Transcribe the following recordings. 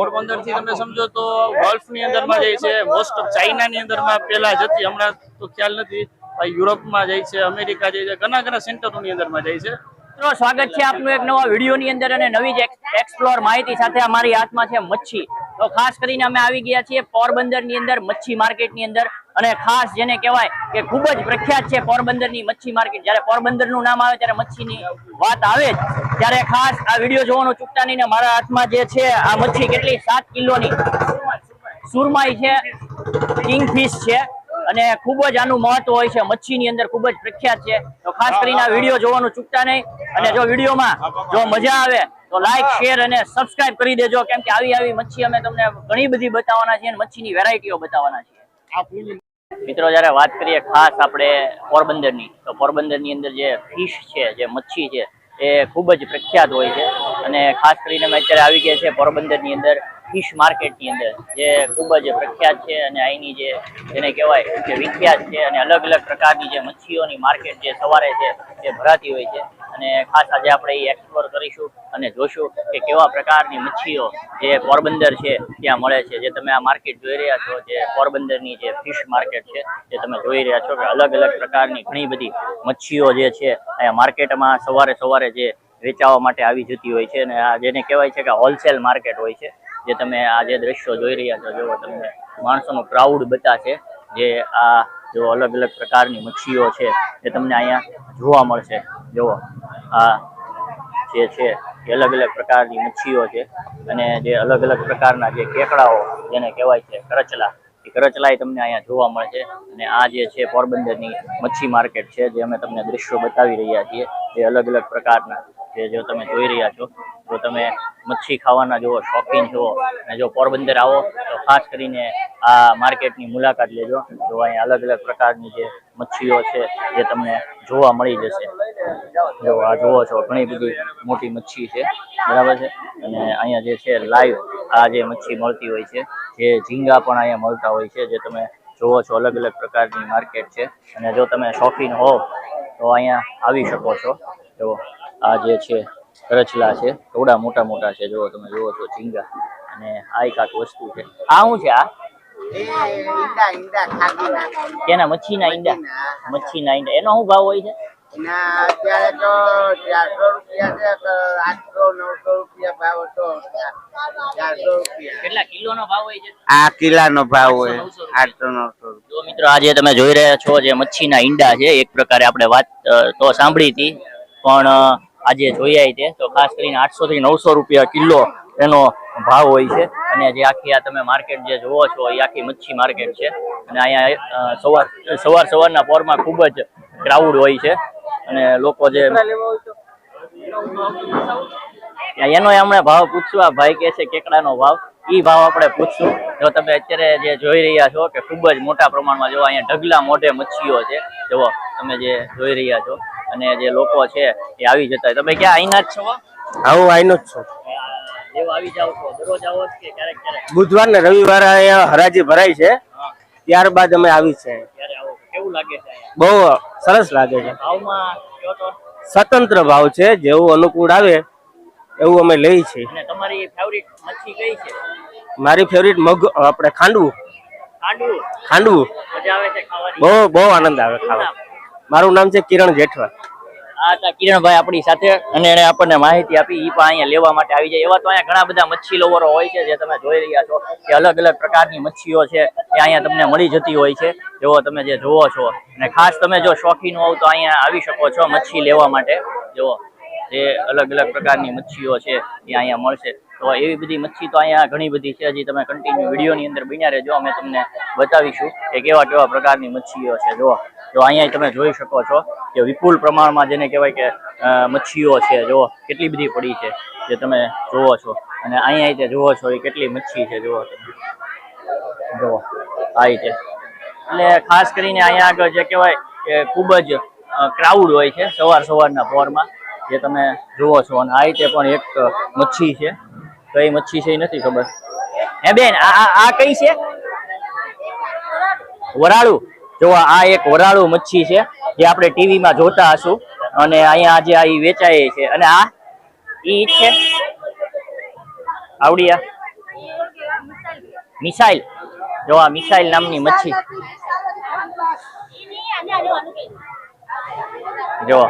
પોરબંદરથી તમે સમજો તો ગલ્ફની અંદરમાં જાય છે મોસ્ટ ઓફ ચાઇના ની અંદરમાં પેલા જતી હમણાં તો ખ્યાલ નથી. યુરોપમાં જાય છે, અમેરિકા જાય છે, ઘણા ઘણા સેન્ટરો ની અંદરમાં જાય છે. મિત્રો, સ્વાગત છે આપનું એક નવા વીડિયો ની અંદર અને નવી જ એક્સપ્લોર માહિતી સાથે અમારી હાથમાં છે મચ્છી. તો ખાસ કરીને અમે આવી ગયા છીએ પોરબંદરની અંદર, મચ્છી માર્કેટની અંદર. અને ખાસ જેને કહેવાય કે ખૂબ જ પ્રખ્યાત છે પોરબંદરની મચ્છી માર્કેટ. જ્યારે પોરબંદરનું નામ આવે ત્યારે મચ્છીની વાત આવે ત્યારે ખાસ આ વીડિયો જોવાનું ચૂકતા નહીં મારા હાથમાં જે છે આ મચ્છી કેટલી? સાત કિલોની. સુરમાઈ છે, કિંગફિશ છે અને ખૂબ જ આનું મહત્વ હોય છે. મચ્છીની અંદર ખૂબ જ પ્રખ્યાત છે. તો ખાસ કરીને આ વીડિયો જોવાનું ચૂકતા નહીં અને જો વિડીયોમાં જો મજા આવે તો લાઈક શેર અને સબસ્ક્રાઇબ કરી દેજો. કેમ કે આવી આવી મચ્છી અમે તમને ઘણી બધી બતાવવાના છીએ અને મચ્છીની વેરાયટીઓ બતાવવાના છીએ. મિત્રો, જયારે વાત કરીએ ખાસ આપણે પોરબંદરની, તો પોરબંદરની અંદર જે ફિશ છે, જે મચ્છી છે, એ ખૂબ જ પ્રખ્યાત હોય છે. અને ખાસ કરીને અમે અત્યારે આવી ગયા છે પોરબંદરની અંદર ફિશ માર્કેટની અંદર, જે ખૂબ જ પ્રખ્યાત છે અને અહીંની જે જેને કહેવાય કે વિખ્યાત છે અને અલગ અલગ પ્રકારની જે મચ્છીઓની માર્કેટ જે સવારે છે, એ ભરાતી હોય છે. અને ખાસ આજે આપણે એ એક્સપ્લોર કરીશું અને જોશું કે કેવા પ્રકારની મચ્છીઓ જે પોરબંદર છે ત્યાં મળે છે. જે તમે આ માર્કેટ જોઈ રહ્યા છો, જે પોરબંદરની જે ફિશ માર્કેટ છે, જે તમે જોઈ રહ્યા છો કે અલગ અલગ પ્રકારની ઘણી બધી મચ્છીઓ જે છે, અહીંયા માર્કેટમાં સવારે સવારે જે વેચાવા માટે આવી જતી હોય છે અને આ જેને કહેવાય છે કે હોલસેલ માર્કેટ હોય છે. જે તમે આ જે દ્રશ્યો જોઈ રહ્યા છો જેવો તમને માણસોનો ક્રાઉડ બતાશે, જે આ જો અલગ અલગ પ્રકારની મચ્છીઓ છે, એ તમને અહીંયા જોવા મળશે. જુઓ, આ જે છે, એ અલગ અલગ પ્રકારની મચ્છીઓ છે અને જે અલગ અલગ પ્રકારના જે કેકડાઓ, જેને કહેવાય છે કરચલા, એ કરચલા તમને અહીંયા જોવા મળશે. અને આ જે છે, પોરબંદરની મચ્છી માર્કેટ છે, જે અમે તમને દ્રશ્યો બતાવી રહ્યા છીએ, એ અલગ અલગ પ્રકારના જે જો તમે જોઈ રહ્યા છો, જો તમે મચ્છી ખાવાના જો શોખીન છો અને જો પોરબંદર આવો, તો ખાસ કરીને આ માર્કેટની મુલાકાત લેજો. તો અહીંયા અલગ અલગ પ્રકારની જે મચ્છીઓ છે, જે તમને જોવા મળી જશે. જો આ જુઓ છો, ઘણી બધી મોટી મચ્છી છે, બરાબર છે? અને અહીંયા જે છે, લાઈવ આ જે મચ્છી મળતી હોય છે, જે ઝીંગા પણ અહીંયા મળતા હોય છે, જે તમે જોવો છો, અલગ અલગ પ્રકારની માર્કેટ છે. અને જો તમે શોખીન હો તો અહીંયા આવી શકો છો. જો આ જે છે રચલા છે થોડા મોટા મોટા છે જો તમે જુઓ છો ઝીંગા. અને આ એક આખ વસ્તુ છે. આ શું છે આ? કેના મચ્છીના ઈંડા. મચ્છીના ઈંડા. એનો શું ભાવ હોય છે? અત્યારે તો ચારસો રૂપિયા છે આઠસો નવસો રૂપિયા ભાવ હતો ચારસો રૂપિયા કેટલા કિલોનો ભાવ હોય છે? આ કિલ્લાનો ભાવ હોય. આઠસો, નવસો આઠસો જો મિત્રો આજે તમે જોઈ રહ્યા છો જે મચ્છીના ઈંડા છે એક પ્રકારે આપણે વાત તો સાંભળી હતી. પણ આજે જોઈ તે તો ખાસ કરીને આઠસો થી નવસો રૂપિયા કિલો એનો ભાવ હોય છે. અને જે આખી આ તમે માર્કેટ જે જોવો છો, એ આખી મચ્છી માર્કેટ છે. અને અહીંયા સવાર સવાર સવારના પોરમાં ખૂબ જ ક્રાઉડ હોય છે. અને લોકો જે એનો હમણાં ભાવ પૂછવા ભાઈ કે છે કેકડાનો ભાવ. ઈ ભાવ આપણે પૂછશું. જો તમે અત્યારે જે જોઈ રહ્યા છો કે ખૂબ જ મોટા પ્રમાણમાં જો અહીંયા ઢગલા મોઢે મચ્છીઓ છે, જુઓ, તમે જે જોઈ રહ્યા છો. અને જે લોકો છે એ આવી જતા તમે ક્યાં અહીંના જ છો? હું આઈનો જ છું. બુધવાર ને રવિવારે અહીંયા હરાજી ભરાય છે. ત્યારબાદ અમે આવી છે. બહુ સરસ લાગે છે. સ્વતંત્ર ભાવ છે જેવું અનુકૂળ આવે એવું અમે લઈ છીએ. મારી ફેવરિટ મગ આપણે ખાંડવું. ખાંડવું? બહુ બહુ આનંદ આવે ખાવા. મારું નામ છે કિરણ જેઠવા. આ કિરણભાઈ આપણી સાથે, અને એને આપણને માહિતી આપી એ પણ અહીંયા લેવા માટે આવી જાય. એવા તો અહીંયા ઘણા બધા મચ્છી લવરો હોય છે, જે તમે જોઈ રહ્યા છો, કે અલગ અલગ પ્રકારની મચ્છીઓ છે, એ અહીંયા તમને મળી જતી હોય છે. જેવો તમે જે જુઓ છો. અને ખાસ તમે જો શોખીન હોવ તો અહીંયા આવી શકો છો મચ્છી લેવા માટે. જુઓ, જે અલગ અલગ પ્રકારની મચ્છીઓ છે, એ અહીંયા મળશે. તો એવી બધી મચ્છી તો અહીંયા ઘણી બધી છે, હજી તમે કન્ટિન્યુ વિડીયોની અંદર બન્યા રહેજો. અમે તમને બતાવીશું કે કેવા કેવા પ્રકારની મચ્છીઓ છે. જો જો અહીંયા તમે જોઈ શકો છો કે વિપુલ પ્રમાણમાં જેને કહેવાય કે મચ્છીઓ છે જો કેટલી બધી પડી છે, જે તમે જુઓ છો. અને અહીંયા તે જુઓ છો એ કેટલી મચ્છી છે, જુઓ તમે. જુઓ, આ રીતે. એટલે ખાસ કરીને અહીંયા આગળ જે કહેવાય કે ખૂબ જ ક્રાઉડ હોય છે સવાર સવારના ફોરમાં જે તમે જુઓ છો. અને આ રીતે પણ એક મચ્છી છે. કઈ મચ્છી છે એ નથી ખબર. હે બેન આ- આ કઈ છે? વરાળું? જો આ એક વરાળુ મચ્છી છે જે આપણે ટીવી માં જોતા હશું અને અહીંયા આજે આ વેચાય છે. અને આ ઈ છે. આવડિયા મિસાઇલ જો આ મિસાઈલ નામની મચ્છી. જો,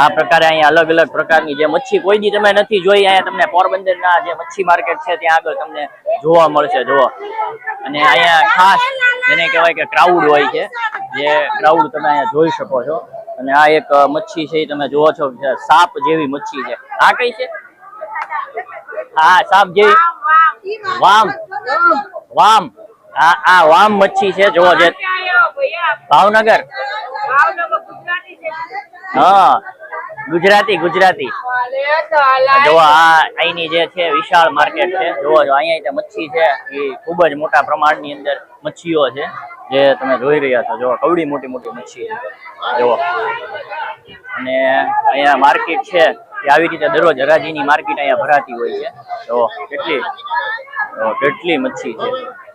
આ પ્રકારે અહીંયા અલગ અલગ પ્રકારની જે મચ્છી, કોઈ દી તમે નથી જોઈ, અહીંયા તમને પોરબંદરના જે મચ્છી માર્કેટ છે, ત્યાં આગળ તમને જોવા મળશે, જુઓ. અને અહીંયા ખાસ જેને કહેવાય કે ક્રાઉડ હોય છે. જે ક્રાઉડ તમે અહીંયા જોઈ શકો છો. અને આ એક મચ્છી છે તમે જોવો છો સાપ જેવી મચ્છી છે. આ કઈ છે? હા સાપ જેવી. વામ. વામ. આ આ વામ મચ્છી છે જોવો જે. ભાવનગર. હા. ગુજરાતી ગુજરાતી. જો આ અહીંની જે છે, વિશાળ માર્કેટ છે જોવો જો, અહીંયા જે મચ્છી છે, એ ખૂબ જ મોટા પ્રમાણની અંદર મચ્છીઓ છે, જે તમે જોઈ રહ્યા છો. જો, કવડી મોટી મોટી મચ્છી જુઓ. અને અહીંયા માર્કેટ છે, એ આવી રીતે દરરોજ હરાજીની માર્કેટ અહીંયા ભરાતી હોય છે. તો કેટલી કેટલી મચ્છી છે.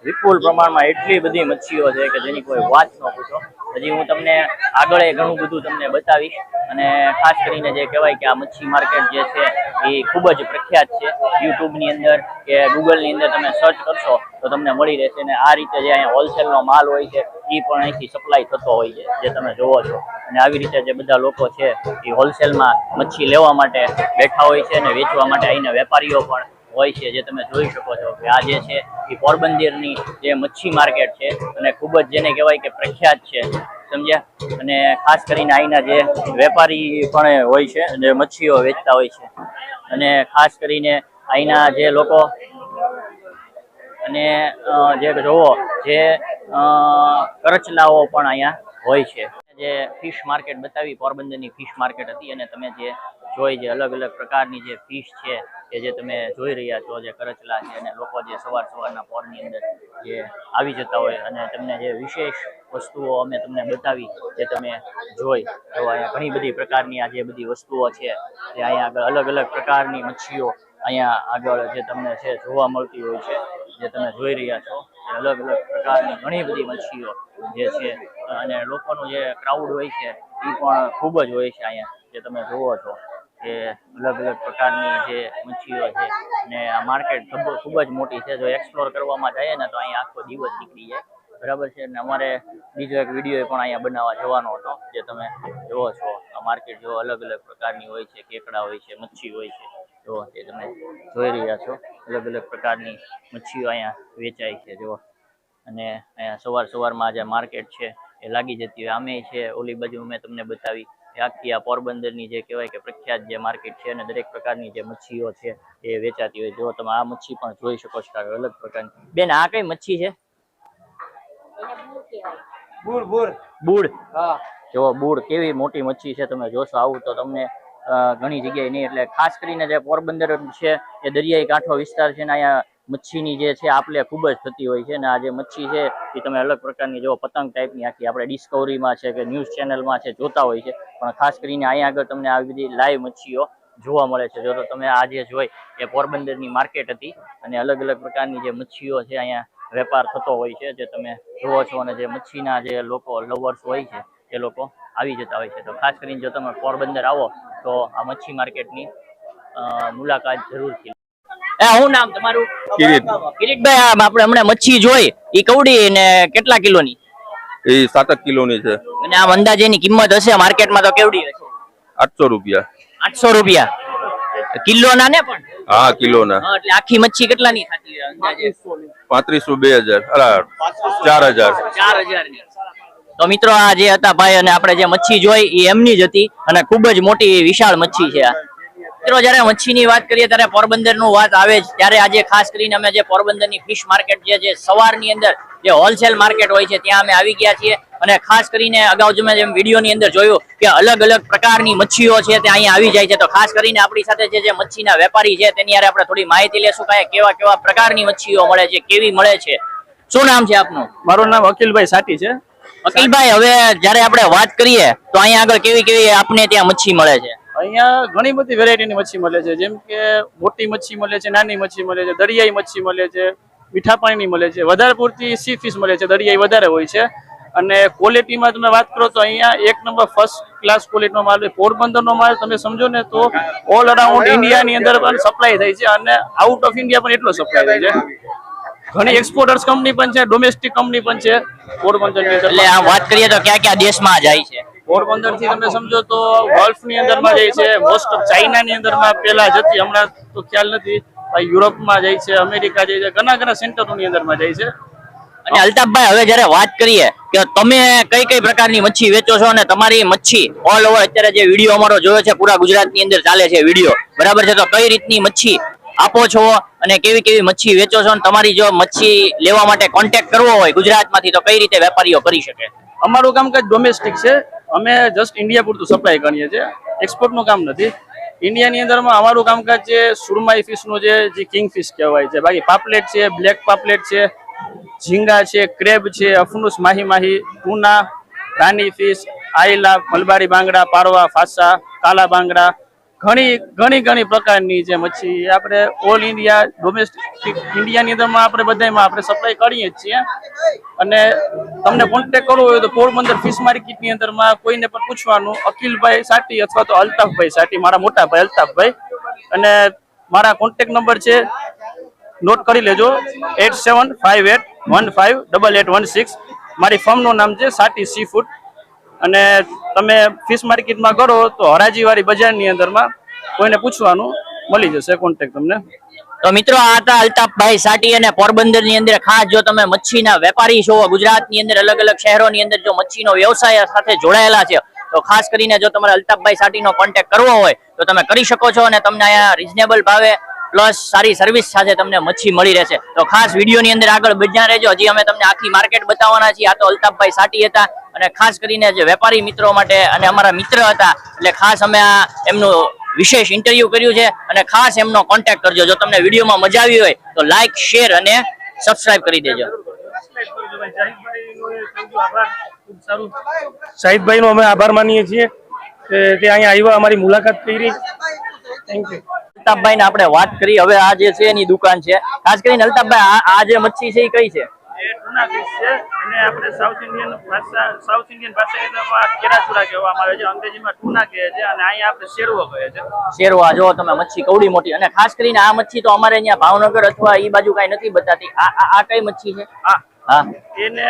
વિપુલ પ્રમાણમાં એટલી બધી મચ્છીઓ છે કે જેની કોઈ વાત ન પૂછો. હજી હું તમને આગળ ઘણું બધું તમને બતાવીશ. અને ખાસ કરીને જે કહેવાય કે આ મચ્છી માર્કેટ જે છે એ ખૂબ જ પ્રખ્યાત છે. યુટ્યુબની અંદર કે ગૂગલની અંદર તમે સર્ચ કરશો તો તમને મળી રહેશે. અને આ રીતે જે અહીંયા હોલસેલનો માલ હોય છે એ પણ અહીંથી સપ્લાય થતો હોય છે, જે તમે જોવો છો. અને આવી રીતે જે બધા લોકો છે, એ હોલસેલમાં મચ્છી લેવા માટે બેઠા હોય છે અને વેચવા માટે અહીંના વેપારીઓ પણ હોય છે, જે તમે જોઈ શકો છો કે આ જે છે, એ પોરબંદરની જે મચ્છી માર્કેટ છે અને ખૂબ જ જેને કહેવાય કે પ્રખ્યાત છે, સમજ્યા? અને ખાસ કરીને અહીંના જે વેપારી પણ હોય છે જે મચ્છીઓ વેચતા હોય છે. અને ખાસ કરીને અહીંના જે લોકો અને જે જોવો જે કરચલાઓ પણ અહીંયા હોય છે. જે ફિશ માર્કેટ બતાવી, પોરબંદરની ફિશ માર્કેટ હતી અને તમે જે જોઈ જે અલગ અલગ પ્રકારની જે ફિશ છે કે જે તમે જોઈ રહ્યા છો જે કરચલા છે અને લોકો જે સવાર સવારના પોરની અંદર જે આવી જતા હોય અને તમને જે વિશેષ વસ્તુઓ અમે તમને બતાવી જે તમે જોઈ તો અહીંયા ઘણી બધી પ્રકારની આ જે બધી વસ્તુઓ છે જે અહીંયા આગળ અલગ અલગ પ્રકારની મચ્છીઓ અહીંયા આગળ જે તમને છે જોવા મળતી હોય છે, જે તમે જોઈ રહ્યા છો અલગ અલગ પ્રકારની ઘણી બધી મચ્છીઓ જે છે અને લોકોનું જે ક્રાઉડ હોય છે એ પણ ખૂબ જ હોય છે અહીંયા, જે તમે જોવો છો. કે અલગ અલગ પ્રકારની જે મચ્છીઓ છે ને આ માર્કેટ ખૂબ જ મોટી છે. જો એક્સપ્લોર કરવામાં જાય ને તો અહીંયા આખો દિવસ નીકળી જાય. બરાબર છે? અને અમારે બીજો એક વીડિયો પણ અહીંયા બનાવવા જવાનો હતો, જે તમે જોવો છો. આ માર્કેટ જો અલગ અલગ પ્રકારની હોય છે, કેકડા હોય છે, મચ્છી હોય છે. જો એ તમે જોઈ રહ્યા છો. અલગ અલગ પ્રકારની મચ્છીઓ અહીંયા વેચાય છે જો અને અહીંયા સવાર સવારમાં જે માર્કેટ છે, એ લાગી જતી હોય. આમે છે, ઓલી બાજુ મેં તમને બતાવી. એ આખી આ પોરબંદરની જે કહેવાય કે પ્રખ્યાત જે માર્કેટ છે અને દરેક પ્રકારની જે મચ્છીઓ છે એ વેચાતી હોય. જો તમે આ મચ્છી પણ જોઈ શકો છો અલગ પ્રકારની. બેન આ કઈ મચ્છી છે? હા. જો બુડ કેવી મોટી મચ્છી છે તમે જોશો આવું તો તમને ઘણી જગ્યાએ નહીં. એટલે ખાસ કરીને જે પોરબંદર છે એ દરિયાઈ કાંઠો વિસ્તાર છે ને અહીંયા મચ્છીની જે છે, આપલે ખૂબ જ થતી હોય છે અને આ જે મચ્છી છે, એ તમે અલગ પ્રકારની જો પતંગ ટાઈપની આખી આપણે ડિસ્કવરીમાં છે કે ન્યૂઝ ચેનલમાં છે, જોતા હોય છે. પણ ખાસ કરીને અહીંયા આગળ તમને આવી બધી લાઈવ મચ્છીઓ જોવા મળે છે. જો તો તમે આજે જોઈ, એ પોરબંદરની માર્કેટ હતી અને અલગ અલગ પ્રકારની જે મચ્છીઓ છે અહીંયા વેપાર થતો હોય છે, જે તમે જુઓ છો અને જે મચ્છીના જે લોકો લવર્સ હોય છે, એ લોકો આવી જતા હોય છે. તો ખાસ કરીને જો તમે પોરબંદર આવો, તો આ મચ્છી માર્કેટની મુલાકાત જરૂરથી એ શું નામ તમારું? કિરીટ. કિરીટભાઈ આ આપણે હમણાં મચ્છી જોઈ. એ કવડી ને કેટલા કિલોની? એ સાતક કિલોની છે. અને આમ અંદાજેની કિંમત હશે માર્કેટમાં તો કેવડી હશે? આઠસો રૂપિયા. આઠસો રૂપિયા. કિલો ના ને પણ? હા કિલો ના એટલે આખી મચ્છી થતી પાંત્રીસો બે હજાર. ચાર હજાર. ચાર હજારની તો મિત્રો આ જે હતા ભાઈ અને આપણે જે મચ્છી જોઈ એ એમની જ હતી અને ખૂબ જ મોટી વિશાળ મચ્છી છે આ. મિત્રો જયારે મચ્છીની વાત કરીએ ત્યારે પોરબંદરનું વાત આવે જ. ત્યારે આજે ખાસ કરીને અમે જે પોરબંદરની ફિશ માર્કેટ જે સવારની અંદર જે હોલસેલ માર્કેટ હોય છે ત્યાં અમે આવી ગયા છીએ. અને ખાસ કરીને અગાઉ જ મેં જેમ વિડીયોની અંદર જોયું કે અલગ અલગ પ્રકારની મચ્છીઓ છે તે અહીંયા આવી જાય છે. તો ખાસ કરીને આપણી સાથે જે જે મચ્છીના વેપારી છે તેની યારે આપણે થોડી માહિતી લેશું કે કેવા કેવા પ્રકારની મચ્છીઓ મળે છે કેવી મળે છે. શું નામ છે આપનું? મારું નામ અખિલભાઈ સાટી છે. અકિલભાઈ હવે જયારે આપણે વાત કરીએ તો અહીંયા આગળ કેવી કેવી આપને ત્યાં મચ્છી મળે છે? અહીંયા ઘણી બધી વેરાયટીની મચ્છી મળે છે. જેમ કે મોટી મચ્છી મળે છે, નાની મચ્છી મળે છે, દરિયાઈ મચ્છી મળે છે, મીઠા પાણીની મળે છે. વધારે પૂરતી સી ફિશ મળે છે, દરિયાઈ વધારે હોય છે. અને ક્વોલિટીમાં તમે વાત કરો તો અહીંયા એક નંબર ફર્સ્ટ ક્લાસ ક્વોલિટીનો માલ પોરબંદરનો માલ તમે સમજો ને તો ઓલ અરાઉન્ડ ઇન્ડિયાની અંદર પણ સપ્લાય થાય છે અને આઉટ ઓફ ઇન્ડિયા પણ એટલો સપ્લાય થાય છે. ઘણી એક્સપોર્ટર્સ કંપની પણ છે ડોમેસ્ટિક કંપની પણ છે પોરબંદરની અંદર. એટલે આ વાત કરીએ તો કયા કયા દેશમાં જાય છે? પોરબંદરથી તમે સમજો તો ગલ્ફની અંદરમાં જાય છે મોસ્ટ ઓફ ચાઇના ની અંદરમાં પેલા જતી હમણાં તો ખ્યાલ નથી. યુરોપમાં જાય છે, અમેરિકા જાય છે, ઘણા ઘણા સેન્ટરો ની અંદરમાં જાય છે. અને અલ્તાફભાઈ, હવે જયારે વાત કરીએ કે તમે કઈ કઈ પ્રકારની મચ્છી વેચો છો અને તમારી મચ્છી ઓલ ઓવર અત્યારે જે વીડિયો અમારો જોયો છે, પૂરા ગુજરાતની અંદર ચાલે છે વીડિયો. બરાબર છે? તો કઈ રીતની મચ્છી આપો છો અને કેવી કેવી મચ્છી વેચો છો અને તમારી જો મચ્છી લેવા માટે કોન્ટેક્ટ કરવો હોય ગુજરાતમાંથી, તો કઈ રીતે વેપારીઓ કરી શકે? અમારું કામકાજ ડોમેસ્ટિક છે. અમે જસ્ટ ઇન્ડિયા પૂરતું સપ્લાય કરીએ છીએ. એક્સપોર્ટનું કામ નથી. ઇન્ડિયાની અંદરમાં અમારું કામકાજ છે સુરમાઈ ફિશનું છે જે કિંગ ફિશ કહેવાય છે. બાકી પાપલેટ છે બ્લેક પાપલેટ છે, ઝીંગા છે ક્રેબ છે, અફનુસ, માહી માહી ટુના રાની ફિશ આયલા, મલબારી બાંગડા, પારવા, ફાસા, કાલા બાંગડા ઘણી ઘણી ઘણી પ્રકારની જે મચ્છી આપણે ઓલ ઇન્ડિયા ડોમેસ્ટિક ઇન્ડિયાની અંદરમાં આપણે બધામાં આપણે સપ્લાય કરીએ છીએ. અને તમને કોન્ટેક્ટ કરવો હોય તો પોરબંદર ફિશ માર્કેટની અંદરમાં કોઈને પણ પૂછવાનું અકિલભાઈ સાટી અથવા તો અલ્તાફભાઈ સાટી, મારા મોટા ભાઈ અલ્તાફભાઈ. અને મારા કોન્ટેક નંબર છે નોટ કરી લેજો eight seven five eight one five double eight one six મારી ફર્મનું નામ છે સાટી સી ફૂડ અને તમે ફિશ માર્કેટમાં કરો તો હરાજીવાળી બજારની અંદરમાં કોઈને પૂછવાનું મળી જશે કોન્ટેક્ટ તમને. તો મિત્રો આ હતા અલ્તાફભાઈ સાટી અને પોરબંદરની અંદર ખાસ જો તમે મચ્છીના વેપારી છો, ગુજરાતની અંદર અલગ અલગ શહેરોની અંદર જો મચ્છીનો વ્યવસાય સાથે જોડાયેલા છે, તો ખાસ કરીને જો તમારે અલ્તાફભાઈ સાટીનો કોન્ટેક્ટ કરવો હોય, તો તમે કરી શકો છો અને તમને અહીંયા રિઝનેબલ ભાવે પ્લસ સારી સર્વિસ સાથે તમને મચ્છી મળી રહેશે. તો ખાસ વિડીયોની અંદર આગળ બજાર રહેજો. હજી અમે તમને આખી માર્કેટ બતાવવાના છીએ. આ તો અલ્તાફભાઈ સાટી હતા. અને ખાસ કરીને જે વેપારી મિત્રો માટે અને અમારા મિત્ર હતા એટલે ખાસ અમે આ એમનું વિશેષ ઇન્ટરવ્યુ કર્યું છે અને ખાસ એમનો કોન્ટેક્ટ કરજો. જો તમને વિડીયોમાં મજા આવી હોય તો લાઇક શેર અને સબસ્ક્રાઇબ કરી દેજો. શાહિદભાઈ નો અમે આભાર માનીએ છીએ કે તે અહીંયા આવ્યા અમારી મુલાકાત કરી. થેન્ક યુ અલ્તાફભાઈ ને આપણે વાત કરી. હવે આ જે છે એની દુકાન છે. ખાસ કરીને અલ્તાફભાઈ આ- આ જે મચ્છી છે એ કઈ છે? એ ટુના છે અને આપણે સાઉથ ઇન્ડિયન ભાષા સાઉથ ઇન્ડિયન ભાષા કેરાચુરા કહેવામાં આવે છે અંગ્રેજીમાં ટૂના કહે છે અને અહીંયા આપણે શેરવો કહે છે. શેરવા જો તમે મચ્છી કવડી મોટી અને ખાસ કરીને આ મચ્છી તો અમારે અહીંયા ભાવનગર અથવા એ બાજુ કઈ નથી બતાતી. આ આ- આ કઈ મચ્છી છે? હા. હા. એને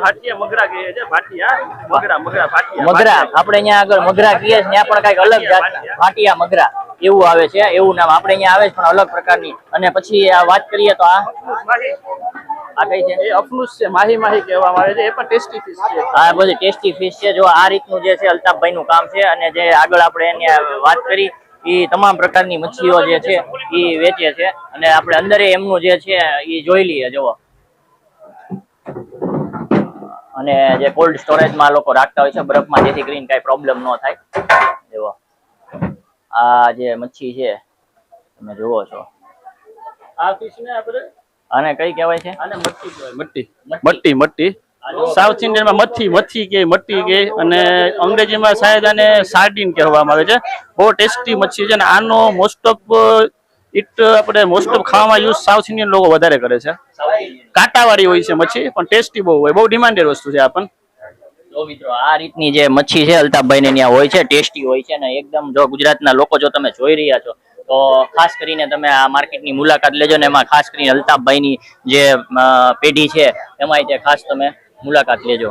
ભાટિયા મગરા કહીએ છીએ ભાટિયા મગરા મગરા ભાટિયા મગરા. આપણે અહીંયા આગળ મગરા કહીએ છીએ ત્યાં પણ કંઈક અલગ જાત ભાટિયા મગરા. એવું આવે છે એવું નામ આપણે અહીંયા આવે છે પણ અલગ પ્રકારની. અને પછી આ વાત કરીએ તો આ આ કઈ છે? એ અફનુસ છે માહી માહી કહેવામાં આવે છે એ પણ ટેસ્ટી ફિશ છે. આ બધી ટેસ્ટી ફિશ છે. જો આ રીતનું જે છે અલ્તાફભાઈ નું કામ છે અને જે આગળ આપણે એની વાત કરી એ તમામ પ્રકારની મચ્છીઓ જે છે એ વેચે છે. અને આપણે અંદર એમનું જે છે એ જોઈ લઈએ જુઓ. અને જે કોલ્ડ સ્ટોરેજમાં લોકો રાખતા હોય છે બરફમાં જેથી કરીને કઈ પ્રોબ્લેમ ન થાય. જુઓ. આ જે મચ્છી છે તમે જુઓ છો. આ ફિશ ને આપણે આને કઈ કહેવાય છે? આને મટ્ટી કહેવાય. મટ્ટી. મટ્ટી મટ્ટી. સાઉથ ઇન્ડિયનમાં મચ્છી મચ્છી કે મટ્ટી કે અને અંગ્રેજીમાં શાયદ આને સાર્ડિન કહેવામાં આવે છે. બહુ ટેસ્ટી મચ્છી છે અને આનો મોસ્ટ ઓફ ઇટ આપણે મોસ્ટ ઓફ ખાવામાં યુઝ સાઉથ ઇન્ડિયન લોકો વધારે કરે છે. કાંટાવાળી હોય છે મચ્છી પણ ટેસ્ટી બહુ હોય. બહુ ડિમાન્ડેડ વસ્તુ છે આ આ રીતની જે મચ્છી છે અલ્તાફભાઈ ને ત્યાં હોય છે, ટેસ્ટી હોય છે ને એકદમ જો ગુજરાતના લોકો જો તમે જોઈ રહ્યા છો, તો ખાસ કરીને તમે આ માર્કેટની મુલાકાત લેજો ને એમાં ખાસ કરીને અલ્તાફભાઈની જે પેઢી છે, એમાંય તે ખાસ તમે મુલાકાત લેજો.